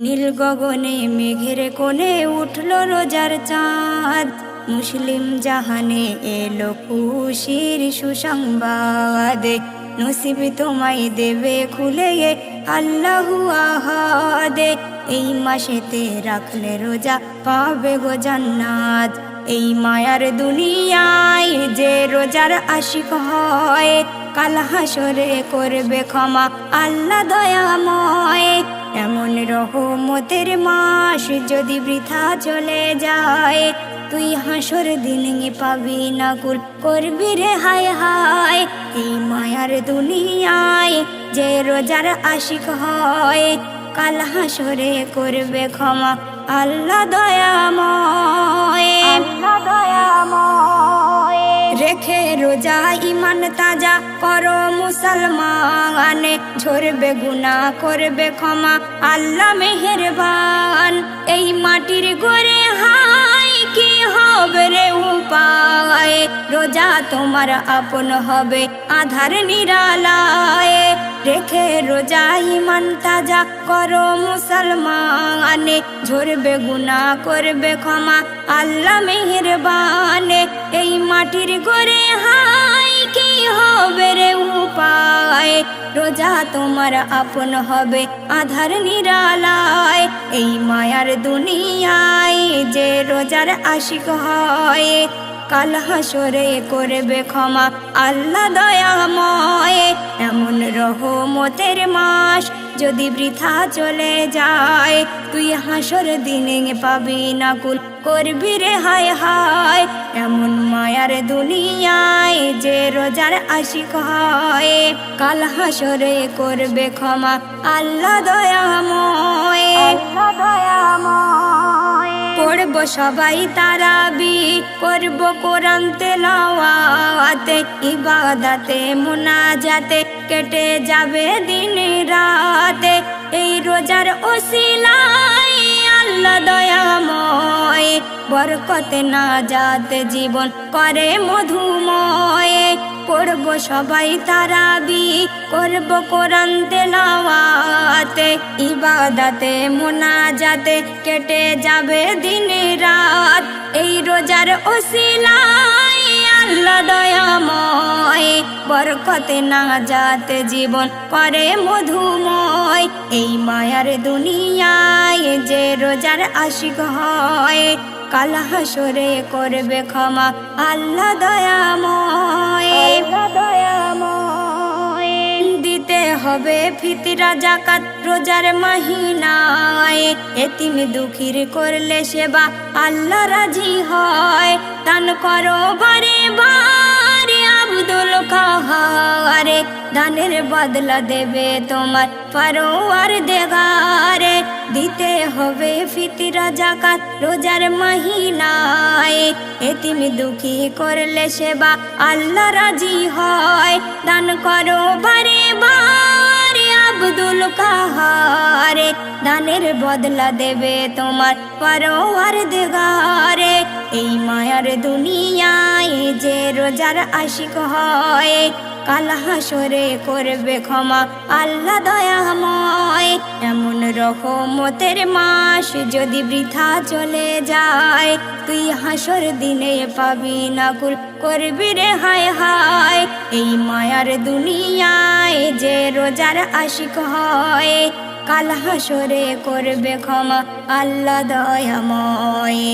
নীল গগনে মেঘের কোণে উঠল রোজার চাঁদ। মুসলিম জাহানে এলো খুশির সুসংবাদ। নসিব তোমায় দেবে খুলে আল্লাহু আহাদে। এই মাসেতে রাখলে রোজা পাবে গো জান্নাত। এই মায়ার দুনিয়ায় যে রোজার আশিক হয়, কাল হাসরে করবে ক্ষমা আল্লাহ দয়াময়। এমন রহমতের মাস যদি বৃথা চলে যায়। তুই হাসর দিন পাবি না কুল, করবি রে হায় হায়। এই মায়ার দুনিয়ায় যে রোজার আশিক হয়, কাল হাসরে করবে ক্ষমা, আল্লাহ দয়াময়। আল্লাহ দয়াময়। রেখে রোজা ইমান তাজা করো মুসলমান। ঝরবে গুনা করবে ক্ষমা আল্লাহ মেহেরবান। রোজা তোমার আপন হবে। আধার নিরালায় রেখে রোজা ইমান তাজা করো মুসলমান। ঝরবে গুনা করবে ক্ষমা, আল্লাহ মেহেরবান। এই মাটির গড়ে হাই কি হবে রে উপায়? রোজা তোমার আপন হবে, আধার নিরালায়। এই মায়ার দুনিয়ায় যে রোজার আশিক হয় কাল হাসরে করবে ক্ষমা। আল্লাহ দয়াময়, এমন রহমতের মাস যদি বৃথা চলে যায়, তুই হাসর দিনে পাবি না কুল করবি রে হায় হায়। এমন মায়ার দুনিয়ায় যে রোজার আশিক হয়, কাল হাসরে করবে ক্ষমা। আল্লাহ দয়াময় আল্লাহ দয়াময়। পড়ব সবাই তারাবি, করব কোরআন তেলাওয়াতে, ইবাদাতে, মুনাজাতে, কেটে যাবে দিন রাতে। এই রোজার ওসিলাই আল্লাহ দয়াময়, বরকতে না যাতে জীবন করে মধুময়। করব সবাই তারাবি, করব কোরআন তেলাওয়াতে ইবাদাতে, মোনাজাতে, কেটে যাবে দিন রাত। এই রোজার ওসিলাই আল্লাহ দয়াময়, বরকতে না যাতে জীবন করে মধুময়। এই মায়ার দুনিয়ায় যে রোজার আশিক হয় কাল হাসরে করবে ক্ষমা আল্লাহ দয়াময়। দয়াময়। দিতে হবে ফিতরা জাকাত রোজার মাহিনায়। এতিম দুঃখীর করলে সেবা আল্লাহ রাজি হয়। তান করো বারে বারে। আব্দুল কাহারে দানের বদলা দেবে তোমার পারোয়ার দেগারে দিতে হবে ফিতরা জাকাত রোজার মাহিনায়। এতিম দুঃখী করলে সেবা আল্লাহ রাজি হয়। দান করো বারে বারে আব্দুল কাহারে দানের বদলা দেবে তোমার পারোয়ার দেগারে এই মায়ার দুনিয়ায় যে রোজার আশিক হয়, কাল হাসরে করবে ক্ষমা, আল্লাহ দয়াময়। এমন রহমতের মাস যদি বৃথা চলে যায়, তুই হাসর দিনে পাবি না কুল করবি রে হায় হায়। এই মায়ার দুনিয়ায় যে রোজার আশিক হয়, কাল হাসরে করবে ক্ষমা, আল্লাহ দয়াময়।